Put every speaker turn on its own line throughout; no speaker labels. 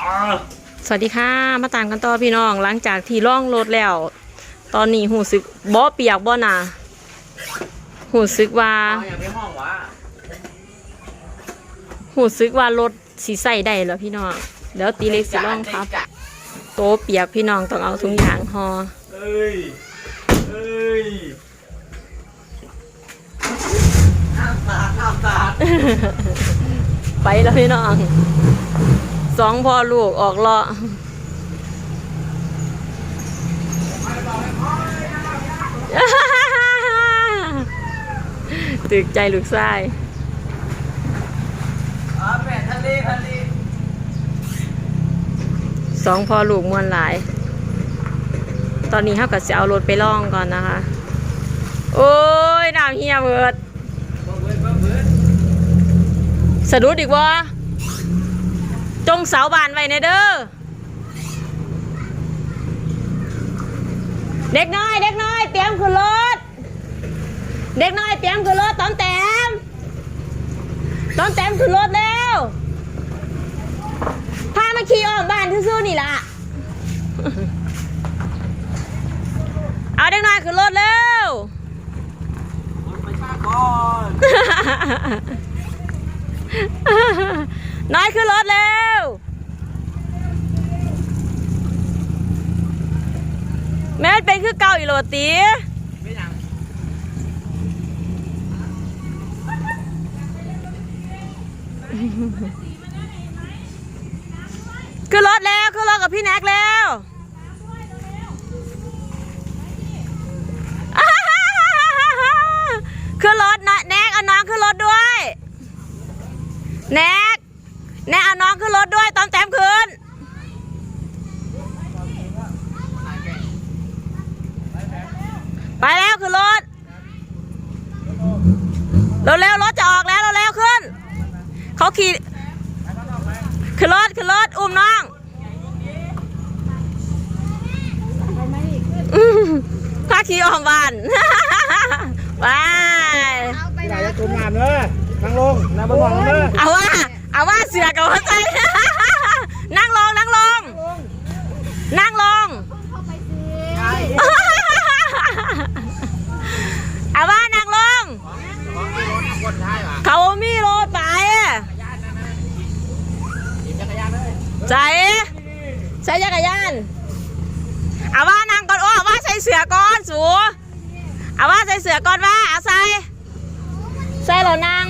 อ่า
สวัสดีค่ะ มาตามกันต่อพี่น้อง หลังจากที่ล่องรถแล้ว ตอนนี้หูสึกบ่เปียกบ่หนาหูสึกว่า
เอาอย่างในห้องวะ
หูสึกว่ารถสีใส่ได้แล้วพี่น้องเดี๋ยวตีเล็กสิล่องครับ โตเปียกพี่น้องต้องเอาถุงยางหอ
เอ้ยเอ้ยน้ำตาดน้ำตาด
ไปแล้วพี่น้อง สองพ่อลูกออกเลาะตึกใจลูกชายสองพ่อลูกมวนหลาย ตอนนี้เขาก็จะเอารถไปล่องก่อนนะคะ โอ้ยน้ำเฮียเบิด
บ่เบิดบ่เบิด
สะดุดอีกวะ จงเสาบานไว้ในเด้อเด็กน้อย เด็กน้อยเตรียมขึ้นรถ เด็กน้อยเตรียมขึ้นรถตอนแต้มตอนแต้มขึ้นรถแล้วพามาขี่อ้อมบ้านซื่อๆนี่ล่ะเอาเด็กน้อยขึ้นรถเร็ว
รถไปชาก่อ น้
อยขึ้นรถเร็วแม่เป็นคือเก่าอีโรตีขึ้นรถแล้วขึ้นรถกับพี่แน็กแล้วขึ้นรถนะแน็กเอาน้องขึ้นรถด้วย แน็ก แน็กเอาน้องขึ้นรถด้วยตอนแต้มขึ้นไปแล้วขึ้นรถเร็วๆรถจะออกแล้วเร็วๆขึ้น เขาขี่ขึ้นรถขึ้นรถอุ้มน้องอื้อพาขี่ออกบ้านไป
ที่ไหนจะตุ่มน้ำเลยนั่งลงนั่งบนหลังเลย
เอาว่า เอาว่าเสือกับหัวใจ นั่งลงนั่งลง นั่งลง เอาว่านั่งลง เขามีรถไป
ขี่จักรยานเลย
ใส่ใส่จักรยานเอาว่านั่งก่อนโอ้อาว่าใส่เสือก่อนสูเอาว่าใส่เสือก่อนว่าเอาใส่ใส่เหรอนาง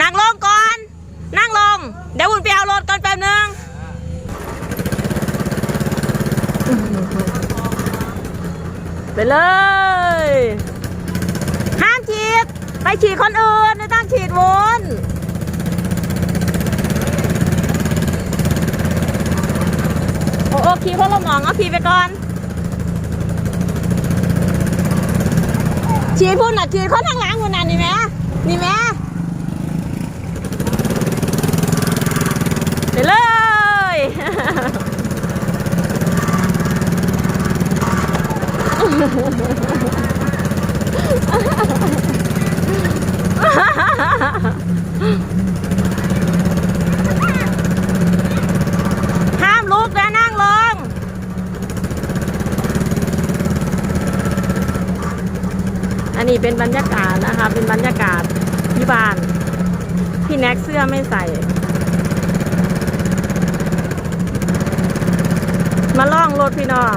นั่งลงก่อน นั่งลง เดี๋ยวคุณไปเอารถก่อนแป๊บนึงไปเลย ห้ามฉีด ไปฉีดคนอื่นไม่ต้องฉีดวนโอ้โอขี่คนละหมองเอาขี่ไปก่อน ฉีดพุ่นน่ะฉีดคนทางหลังพุ่นน่ะนี่แม่นี่แม่ไปเลย ห้ามลุกนะนั่งลง อันนี้เป็นบรรยากาศนะคะ เป็นบรรยากาศที่บ้าน พี่แน็กเสื้อไม่ใส่ มาล่องรถพี่น้อง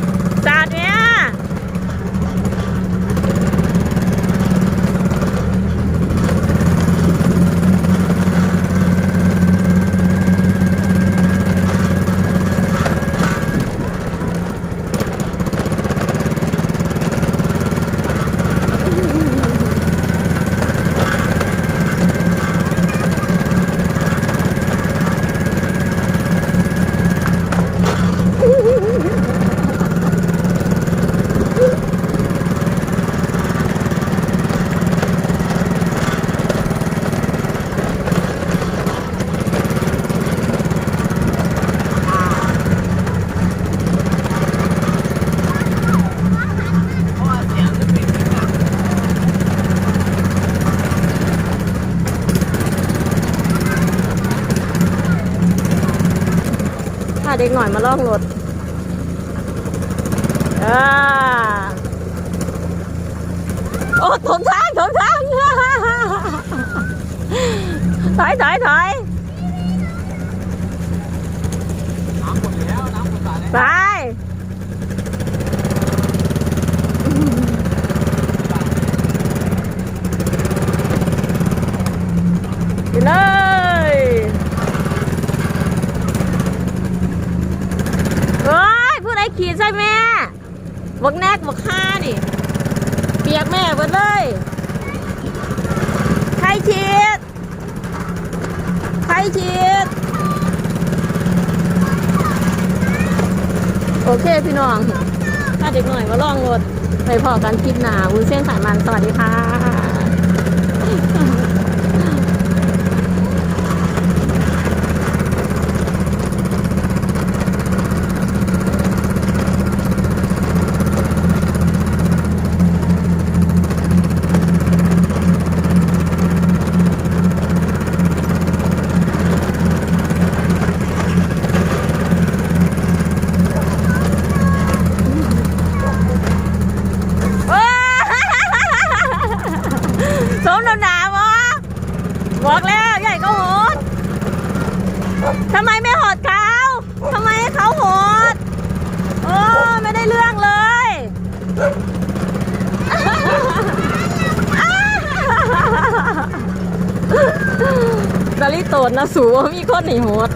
เด็
กหน่อยมาล่องรถอ่าโอ้ถมทางถมทางถอยถอยถอย
น้ำหมดแล้วน้ำหมดสระแล้ว
ไปไปเลยเฮ้ยผู้ใดขี่ใช่แม่ บักแนกบักข้านี่ เปียกแม่หมดเลยใครฉีดใครฉีดโอเคพี่น้องถ้าเด็กหน่อยมาลองรถไปพอกันคลิปหนาวุ้นเส้นสายมันสวัสดีค่ะว้าสมน้ำหนาวะบอกแล้วใหญ่ก็โหดทำไมไม่หดเขาทำไมให้เขาโหดโอ้ไม่ได้เรื่องเลย ตะลิโตดนะสูว่ามีคนหนีหมด